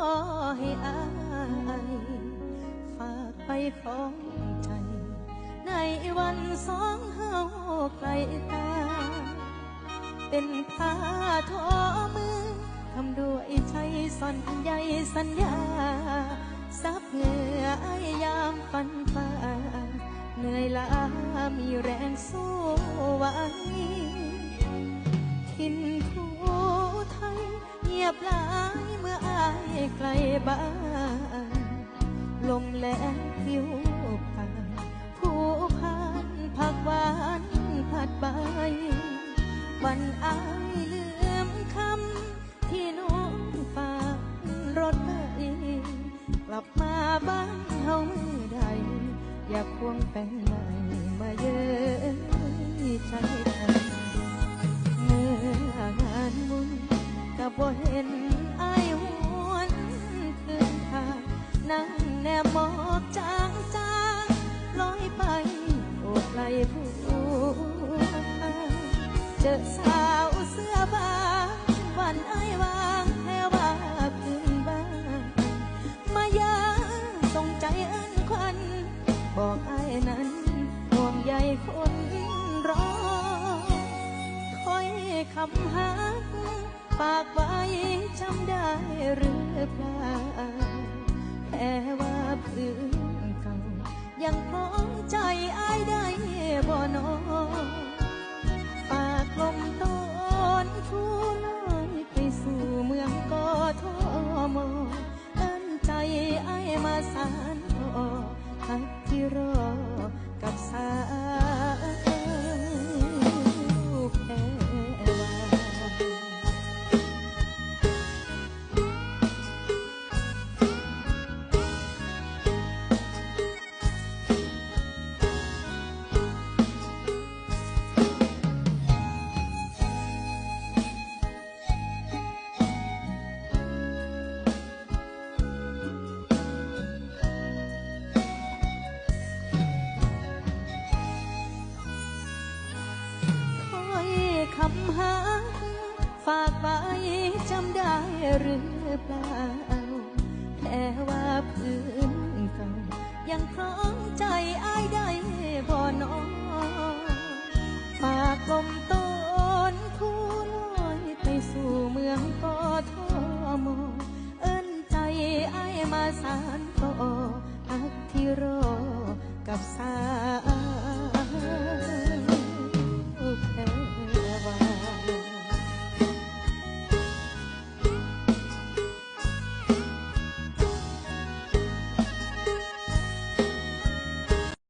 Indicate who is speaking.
Speaker 1: อายฝากไปของใจ ในวันสองเฮาไกลตา เป็นผ้าทอมือทำด้วยใจซ่อนใยสัญญาซับเหงื่อไอยามฟันฝ่าเหนื่อยล้ามีแรงสู้ไหวทินคู่ไทยเงียบหลายเมื่อ ไกลบ้าน ลมแรงผิวผ่านผู้พันผักหวานผัดใบวันอายลืมคำ ที่น้องฝากรถไปกลับมาบ้านเฮาเมื่อใด อยากควงแฟนใหม่มาเย้ย บอกไอ้นั้นห่วงใยคนรอคอยคำหักฝากไว้จำได้หรือเปล่าแค่ว่าพื้นเก่า ยังพร้อมใจไอ้ได้บ่นอฝากลมต้นทุลอยไปสู่เมืองกอทมเอิ้นใจไอ้มาสา กำหา ฝากไว้จำได้หรือเปล่าแค่ว่าพื้นเก่ายังคล้องใจอายได้บ่อน้อฝากลม